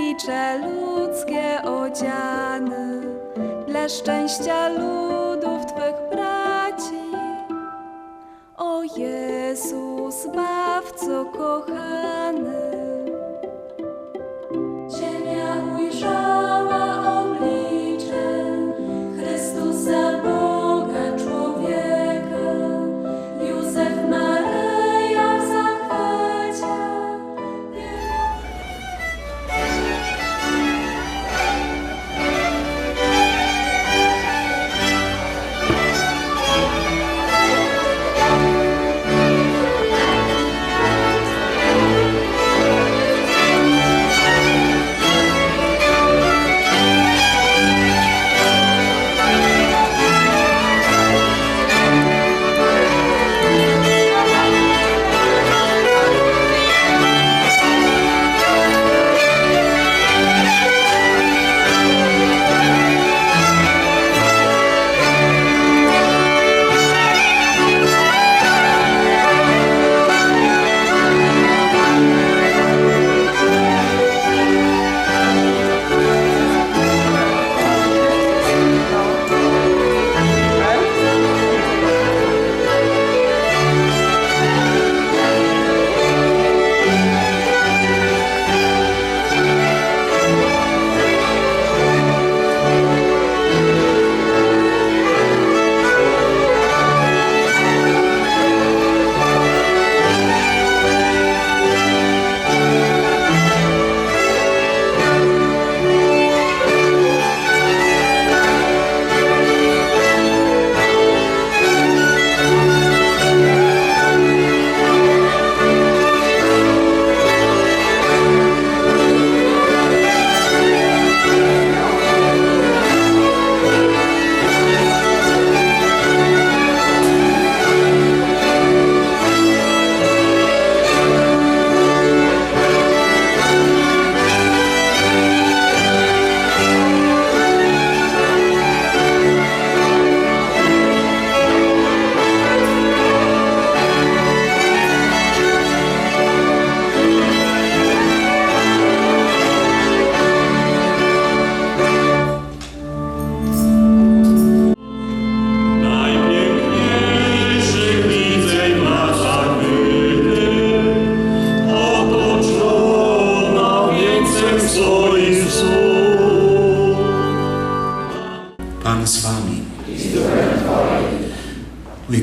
oblicze ludzkie odziany, dla szczęścia ludów Twych braci. O Jezus, Zbawco kochany.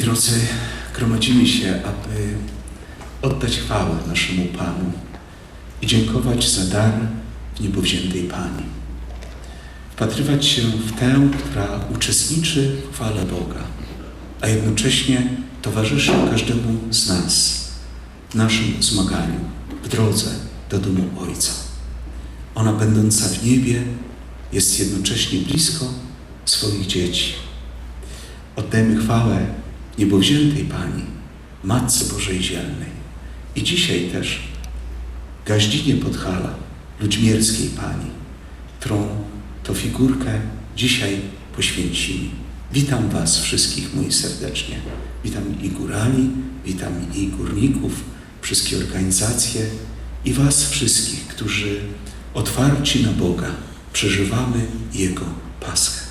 Drodzy, gromadzimy się, aby oddać chwałę naszemu Panu i dziękować za dar w niebo Pani. Wpatrywać się w tę, która uczestniczy w chwale Boga, a jednocześnie towarzyszy każdemu z nas w naszym zmaganiu, w drodze do domu Ojca. Ona, będąca w niebie, jest jednocześnie blisko swoich dzieci. Oddajmy chwałę niebowziętej Pani, Matce Bożej Zielnej. I dzisiaj też Gaździnie Podhala, Ludźmierskiej Pani, którą to figurkę dzisiaj poświęcimy. Witam Was wszystkich moi serdecznie. Witam i górali, witam i górników, wszystkie organizacje i Was wszystkich, którzy otwarci na Boga przeżywamy Jego Paschę.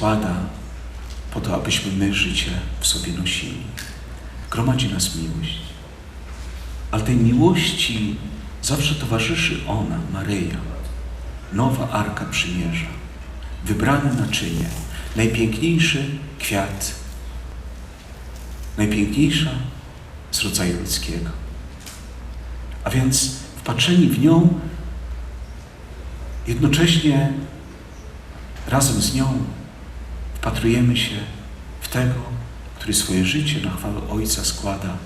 Składa po to, abyśmy my życie w sobie nosili. Gromadzi nas miłość. Ale tej miłości zawsze towarzyszy ona, Maryja, nowa Arka Przymierza, wybrane naczynie, najpiękniejszy kwiat, najpiękniejsza z rodzaju ludzkiego. A więc wpatrzeni w nią, jednocześnie razem z nią wpatrujemy się w tego, który swoje życie na chwałę Ojca składa,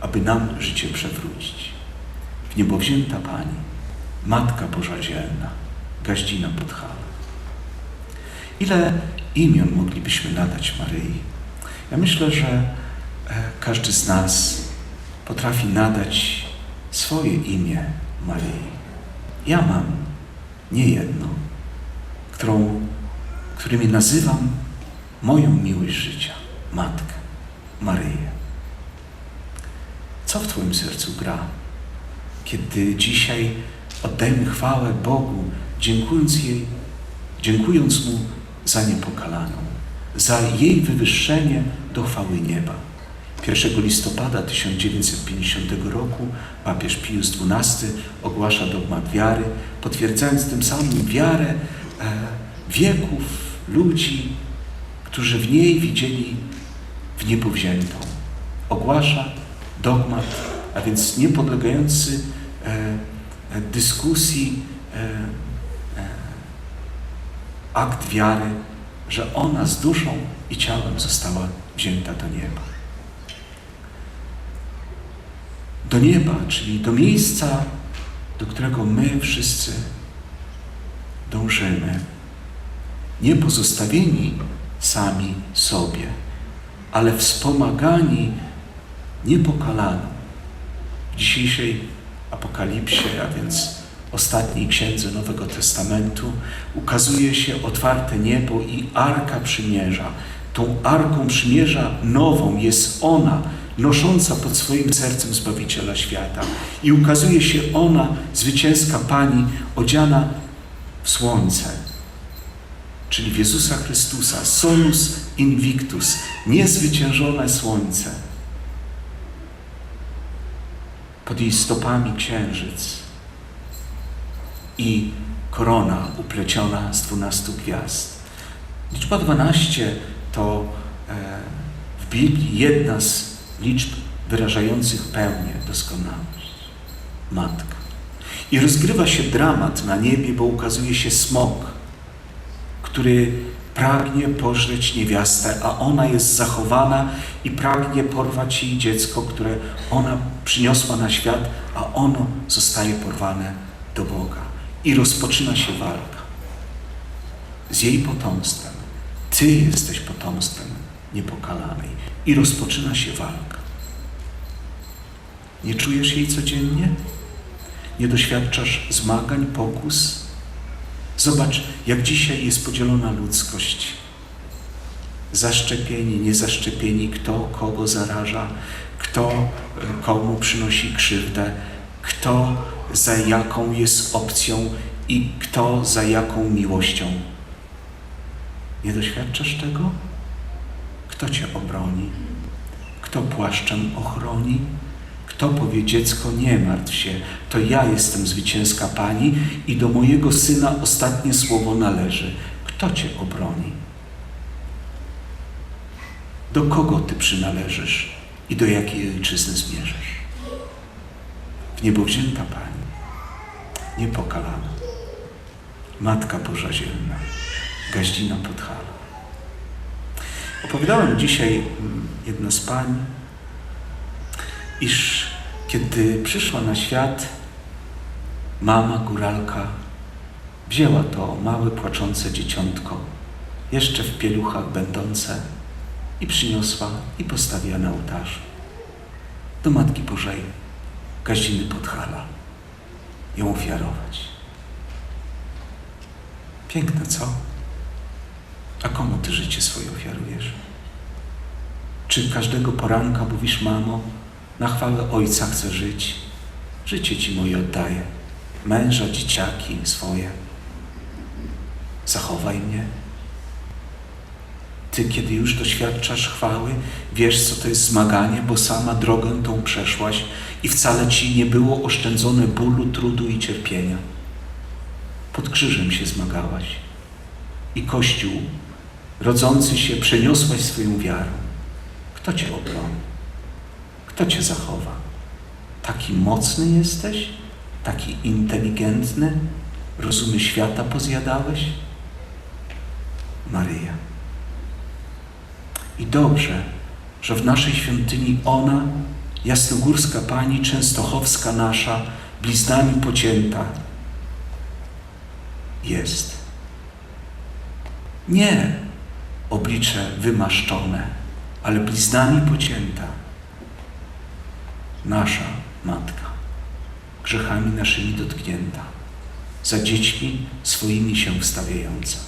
aby nam życie przewrócić. W niebowzięta Pani, Matka Boża Dzielna, Gaździna Podhala. Ile imion moglibyśmy nadać Maryi? Ja myślę, że e, każdy z nas potrafi nadać swoje imię Maryi. Ja mam nie jedno, którą, którymi nazywam moją miłość życia, Matkę, Maryję. Co w Twoim sercu gra, kiedy dzisiaj oddajemy chwałę Bogu, dziękując jej, dziękując Mu za niepokalaną, za jej wywyższenie do chwały nieba. 1 listopada 1950 roku papież Pius XII ogłasza dogmat wiary, potwierdzając tym samym wiarę e, wieków ludzi, którzy w niej widzieli w niebo wziętą. Ogłasza dogmat, a więc niepodlegający e, e, dyskusji e, e, akt wiary, że ona z duszą i ciałem została wzięta do nieba. Do nieba, czyli do miejsca, do którego my wszyscy dążymy. Nie pozostawieni sami sobie, ale wspomagani niepokalaną. W dzisiejszej apokalipsie, a więc ostatniej księdze Nowego Testamentu, ukazuje się otwarte niebo i Arka Przymierza. Tą Arką Przymierza nową jest ona, nosząca pod swoim sercem Zbawiciela świata. I ukazuje się ona, zwycięska Pani, odziana w słońce, czyli w Jezusa Chrystusa, solus invictus, niezwyciężone słońce. Pod jej stopami księżyc i korona upleciona z dwunastu gwiazd. Liczba 12 to e, w Biblii jedna z liczb wyrażających pełnię, doskonałość. Matka. I rozgrywa się dramat na niebie, bo ukazuje się smok, który pragnie pożreć niewiastę, a ona jest zachowana i pragnie porwać jej dziecko, które ona przyniosła na świat, a ono zostaje porwane do Boga. I rozpoczyna się walka z jej potomstwem. Ty jesteś potomstwem niepokalanej. I rozpoczyna się walka. Nie czujesz jej codziennie? Nie doświadczasz zmagań, pokus? Zobacz, jak dzisiaj jest podzielona ludzkość. Zaszczepieni, niezaszczepieni, kto kogo zaraża, kto e, komu przynosi krzywdę, kto za jaką jest opcją i kto za jaką miłością. Nie doświadczasz tego? Kto cię obroni? Kto płaszczem ochroni? Kto powie dziecko, nie martw się, to ja jestem zwycięska Pani i do mojego syna ostatnie słowo należy. Kto cię obroni? Do kogo ty przynależysz i do jakiej ojczyzny zmierzasz? W niebo wzięta Pani, niepokalana, Matka Boża Ziemna, Gaździna Podhala. Opowiadałem dzisiaj mm, jedna z pań, iż kiedy przyszła na świat mama góralka, wzięła to małe płaczące dzieciątko, jeszcze w pieluchach będące, i przyniosła i postawiła na ołtarzu do Matki Bożej Gaździny Podhala ją ofiarować. Piękne, co? A komu ty życie swoje ofiarujesz? Czy każdego poranka mówisz, mamo, na chwałę Ojca chcę żyć? Życie Ci moje oddaję. Męża, dzieciaki swoje. Zachowaj mnie. Ty, kiedy już doświadczasz chwały, wiesz, co to jest zmaganie, bo sama drogę tą przeszłaś i wcale Ci nie było oszczędzone bólu, trudu i cierpienia. Pod krzyżem się zmagałaś i Kościół rodzący się przeniosłaś swoją wiarą. Kto Cię obroni? Kto Cię zachowa? Tak taki mocny jesteś? Taki inteligentny? Rozumy świata pozjadałeś? Maryja. I dobrze, że w naszej świątyni ona, jasnogórska Pani, częstochowska nasza, bliznami pocięta, jest. Nie oblicze wymaszczone, ale bliznami pocięta. Nasza Matka, grzechami naszymi dotknięta, za dziećmi swoimi się wstawiająca.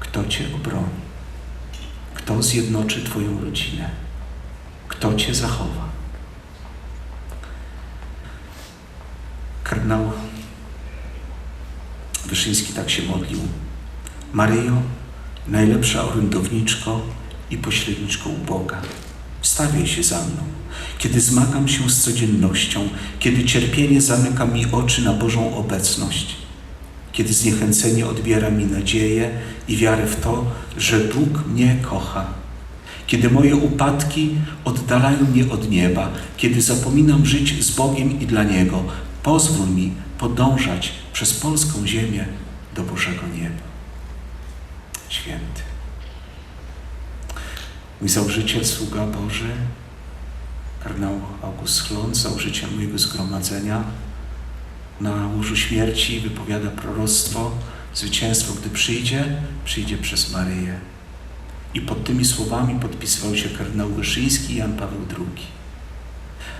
Kto Cię obroni? Kto zjednoczy Twoją rodzinę? Kto Cię zachowa? Kardynał Wyszyński tak się modlił. Maryjo, najlepsza orędowniczko i pośredniczko u Boga, wstawiaj się za mną, kiedy zmagam się z codziennością, kiedy cierpienie zamyka mi oczy na Bożą obecność, kiedy zniechęcenie odbiera mi nadzieję i wiarę w to, że Bóg mnie kocha, kiedy moje upadki oddalają mnie od nieba, kiedy zapominam żyć z Bogiem i dla Niego, pozwól mi podążać przez polską ziemię do Bożego nieba. Święty. Mój założyciel, sługa Boży, kardynał August Chlon, założyciel mojego zgromadzenia, na łożu śmierci wypowiada proroctwo, zwycięstwo, gdy przyjdzie, przyjdzie przez Maryję. I pod tymi słowami podpisywał się kardynał Wyszyński i Jan Paweł II.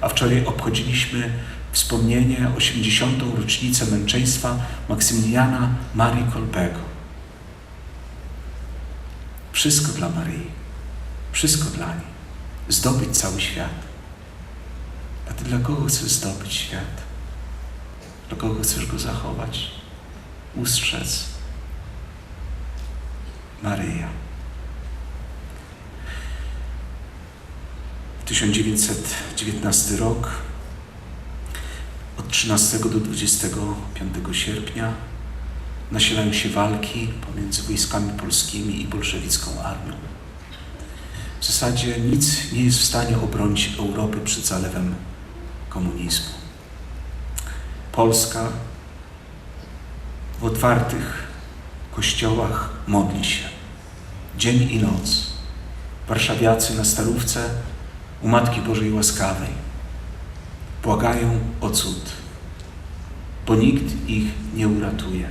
A wczoraj obchodziliśmy wspomnienie 80. rocznicę męczeństwa Maksymiliana Marii Kolbego. Wszystko dla Maryi, wszystko dla niej. Zdobyć cały świat. A ty dla kogo chcesz zdobyć świat? Dla kogo chcesz go zachować? Ustrzec. Maryja. W 1919 rok od 13 do 25 sierpnia nasilają się walki pomiędzy wojskami polskimi i bolszewicką armią. W zasadzie nic nie jest w stanie obronić Europy przed zalewem komunizmu. Polska w otwartych kościołach modli się dzień i noc. Warszawiacy na Starówce u Matki Bożej Łaskawej błagają o cud, bo nikt ich nie uratuje.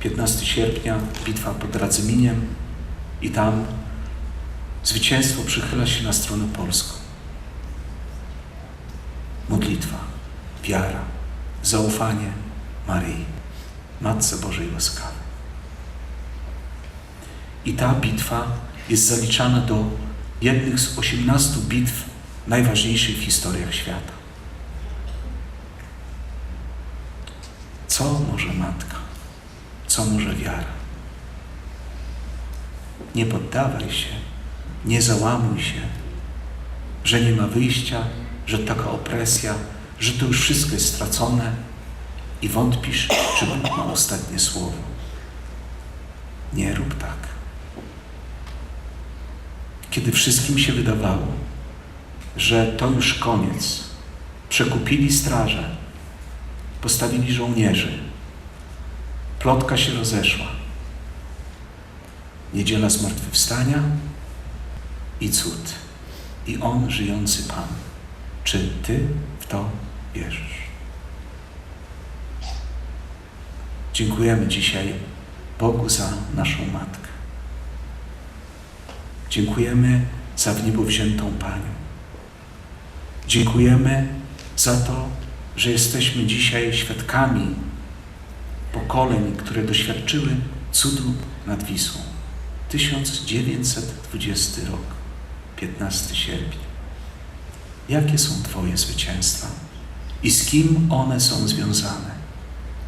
15 sierpnia, bitwa pod Radzyminiem i tam zwycięstwo przychyla się na stronę polską. Modlitwa, wiara, zaufanie Maryi, Matce Bożej Łaskawej. I ta bitwa jest zaliczana do jednych z 18 bitw najważniejszych w historiach świata. Co może matka? Co może wiara? Nie poddawaj się, nie załamuj się, że nie ma wyjścia, że taka opresja, że to już wszystko jest stracone i wątpisz, czy Bóg ma ostatnie słowo. Nie rób tak. Kiedy wszystkim się wydawało, że to już koniec, przekupili straże, postawili żołnierzy, plotka się rozeszła. Niedziela zmartwychwstania i cud. I On żyjący Pan. Czy Ty w to wierzysz? Dziękujemy dzisiaj Bogu za naszą Matkę. Dziękujemy za w niebo wziętą Panią. Dziękujemy za to, że jesteśmy dzisiaj świadkami pokoleń, które doświadczyły cudu nad Wisłą. 1920 rok, 15 sierpnia. Jakie są Twoje zwycięstwa i z kim one są związane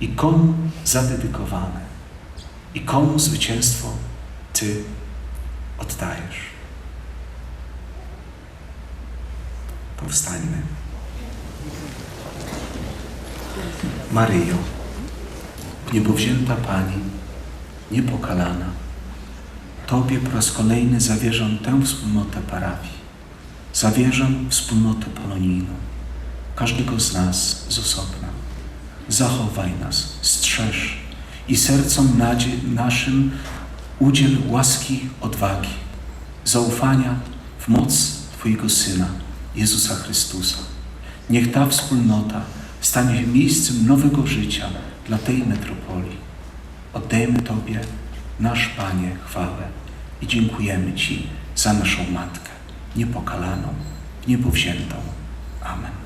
i komu zadedykowane i komu zwycięstwo Ty oddajesz? Powstańmy. Maryjo, niebowzięta Pani, niepokalana, Tobie po raz kolejny zawierzam tę wspólnotę parafii, zawierzam wspólnotę polonijną, każdego z nas z osobna. Zachowaj nas, strzeż i sercom naszym udziel łaski, odwagi, zaufania w moc Twojego Syna, Jezusa Chrystusa. Niech ta wspólnota stanie się miejscem nowego życia dla tej metropolii. Oddajemy Tobie, nasz Panie, chwałę i dziękujemy Ci za naszą Matkę, niepokalaną, niepowziętą. Amen.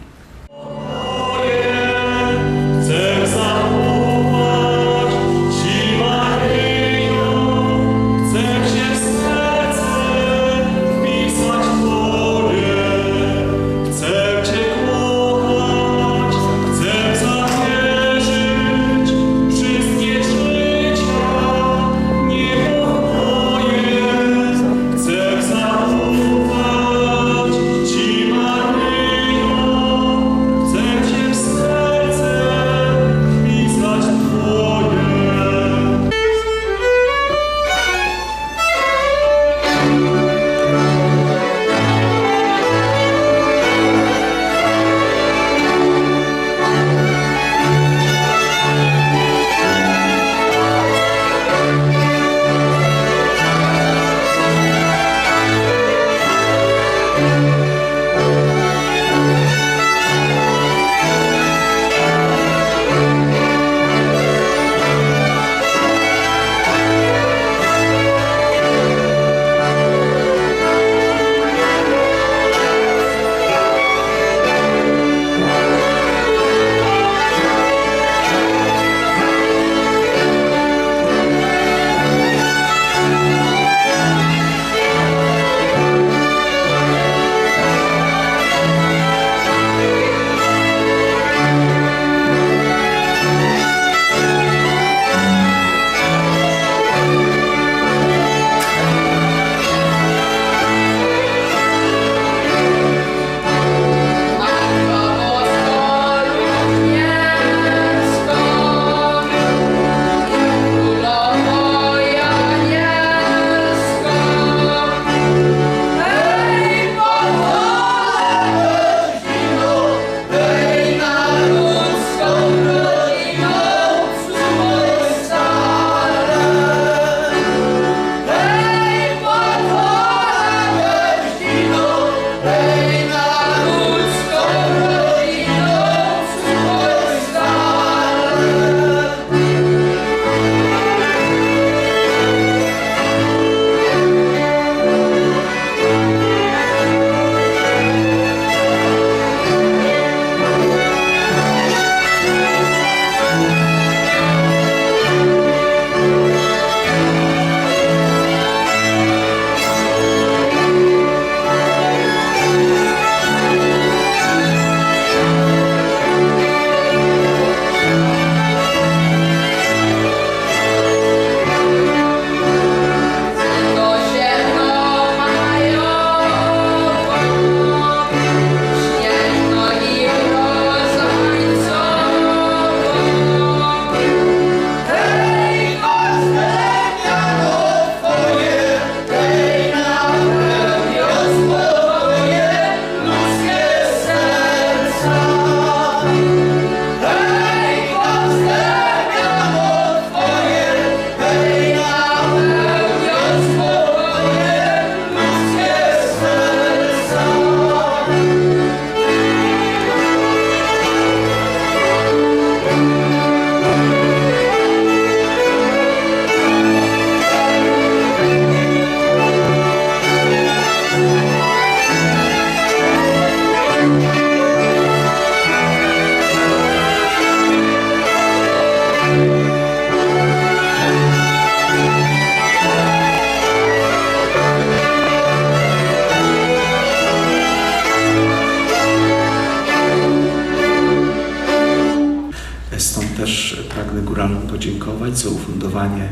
Za ufundowanie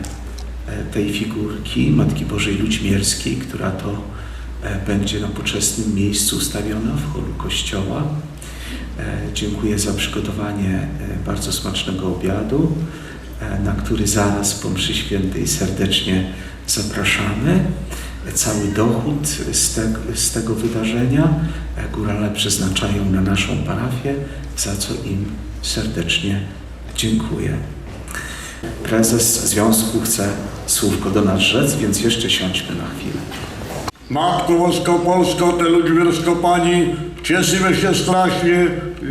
e, tej figurki Matki Bożej Ludźmierskiej, która to e, będzie na poczesnym miejscu ustawiona w holu kościoła. E, Dziękuję za przygotowanie bardzo smacznego obiadu, na który zaraz po mszy świętej serdecznie zapraszamy. cały dochód z tego, z tego wydarzenia górale przeznaczają na naszą parafię, za co im serdecznie dziękuję. Prezes związku chce słówko do nas rzec, więc jeszcze siądźmy na chwilę. Matko Bosko Polsko, te Ludźmiersko Pani, cieszymy się strasznie,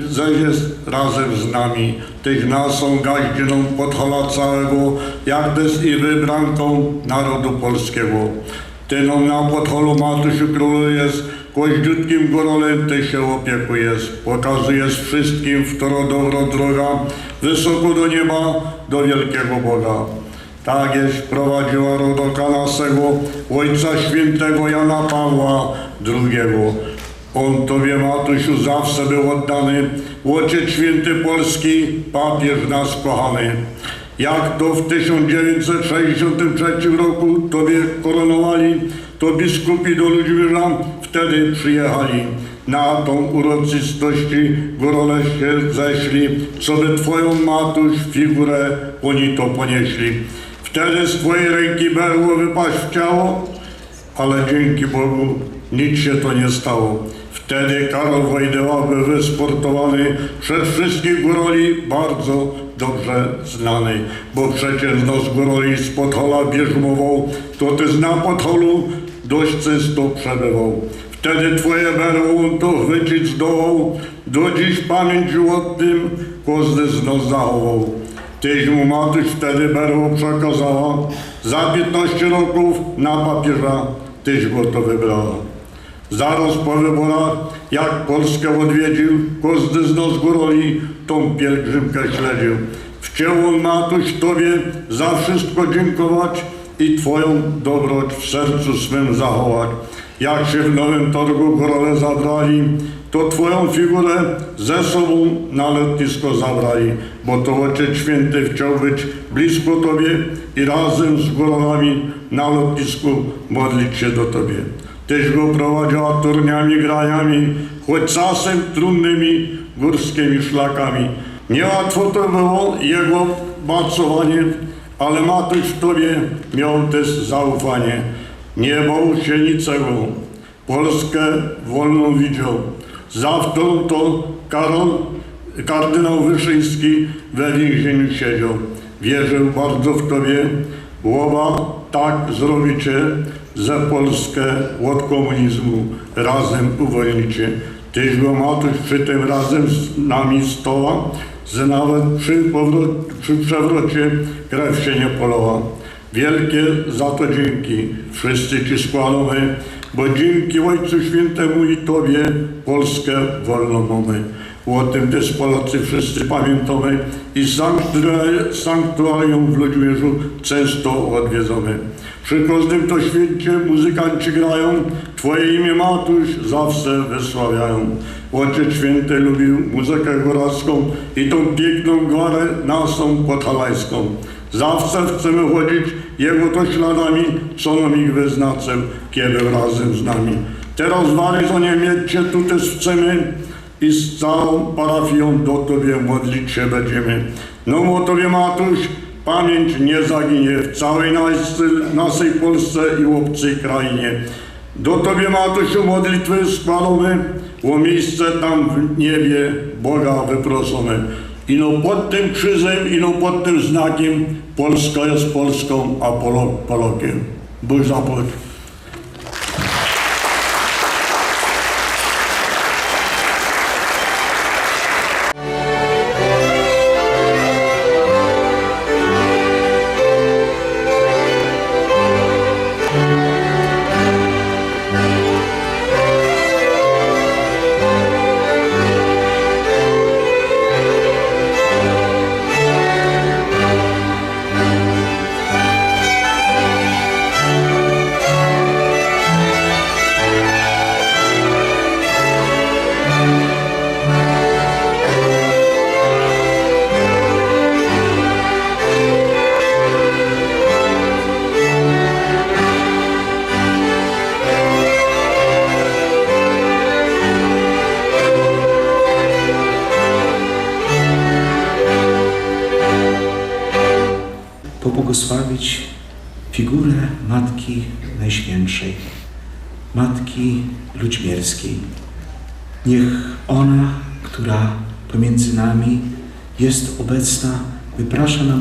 że jest razem z nami. Tych nas są gaździną Podhala całego, jak i wybranką narodu polskiego. Ty no na Podholu Matusiu królujesz, koździutkim gorolem Ty się opiekujesz. Pokazujesz wszystkim, w dobro droga, wysoko do nieba, do wielkiego Boga. Tak jest prowadziła rodoka naszego Ojca Świętego Jana Pawła II. On Tobie, Matusiu, zawsze był oddany, Ojciec Święty Polski, papież nasz kochany. Jak to w 1963 roku Tobie koronowali, to biskupi do Ludźmierza wtedy przyjechali. Na tą uroczystości górole się zeszli, co by Twoją Matuś figurę oni to ponieśli. Wtedy z Twojej ręki berło wypaść w ciało, ale dzięki Bogu nic się to nie stało. Wtedy Karol Wojdyła był wysportowany przez wszystkich góroli bardzo dobrze znany, bo przecież nos góroli z Podhola bierzmował, to Ty na Podholu dość czysto przebywał. Wtedy Twoje berło to chwycić zdołał, do dziś pamięć o tym z nas zachował. Tyś mu matuś wtedy berło przekazała, za 15 roków na papieża tyś go to wybrała. Zaraz po wyborach, jak Polskę odwiedził, każdy z nas góroli tą pielgrzymkę śledził. Chciał on matuś Tobie za wszystko dziękować i Twoją dobroć w sercu swym zachować. Jak się w Nowym Torgu górole zabrali, to Twoją figurę ze sobą na lotnisko zabrali, bo to Ojciec Święty chciał być blisko Tobie i razem z górolami na lotnisku modlić się do Tobie. Tyś go prowadziła turniami, graniami, choć czasem trudnymi górskimi szlakami. Niełatwo to było jego macowanie, ale Matuś w Tobie miał też zaufanie. Nie bał się niczego. Polskę wolną widział. Za którą to Karol, kardynał Wyszyński we więzieniu siedział. Wierzył bardzo w Tobie. Łoba tak zrobicie, że Polskę od komunizmu razem uwolnicie. Tyś go Matuś przy tym razem z nami stoła, że nawet przy, powró- przy przewrocie krew się nie polała. Wielkie za to dzięki wszyscy Ci składamy, bo dzięki Ojcu Świętemu i Tobie Polskę wolną mamy. O tym też Polacy wszyscy pamiętamy i sanktuari- sanktuarium w Ludźmierzu często odwiedzamy. Przy każdym to święcie muzykanci grają, Twoje imię Matuś zawsze wysławiają. Ojciec Święty lubił muzykę góralską i tą piękną gwarę naszą podhalańską. Zawsze chcemy chodzić Jego to śladami, co nam ich wyznaczył, kiedy razem z nami. Teraz w Aryzonie mieć Cię tu też chcemy i z całą parafią do Tobie modlić się będziemy. No o Tobie Matuś, pamięć nie zaginie w całej naszej, Polsce i obcej krainie. Do Tobie Matusiu modlitwy składamy, o miejsce tam w niebie Boga wyproszone. Ino pod tym krzyżem, ino pod tym znakiem Polska jest Polską, a Polok Polokiem. Bóg zapłać.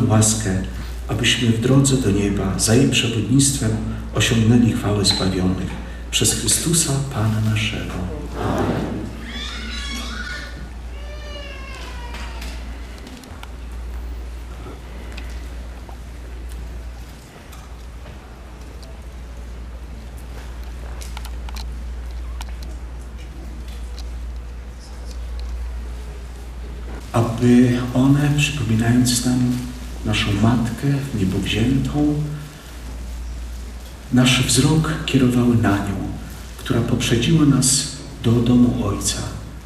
Łaskę, abyśmy w drodze do nieba za jej przewodnictwem osiągnęli chwałę zbawionych przez Chrystusa Pana naszego. aby one, przypominając nam naszą Matkę niebowziętą, nasz wzrok kierowały na nią, która poprzedziła nas do domu Ojca,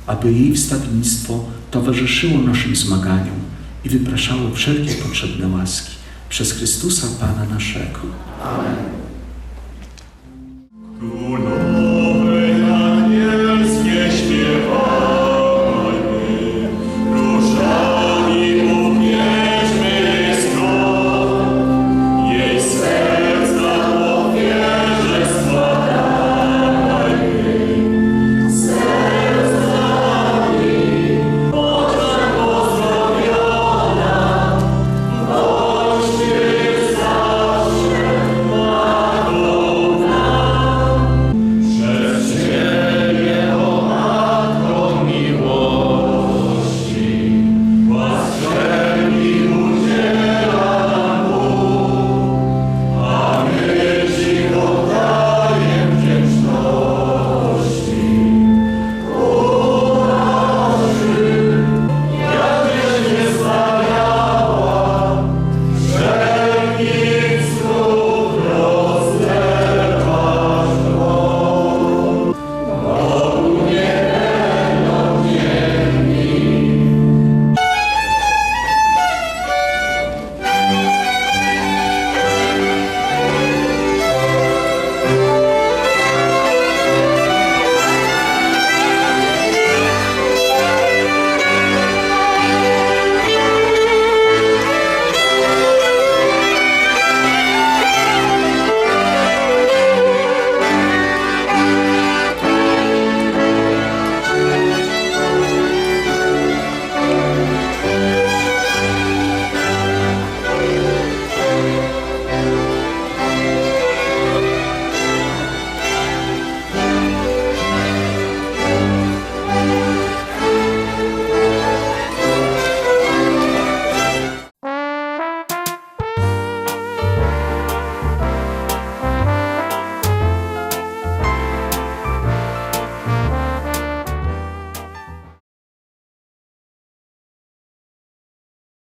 aby jej wstawiennictwo towarzyszyło naszym zmaganiom i wypraszało wszelkie potrzebne łaski przez Chrystusa Pana naszego. Amen.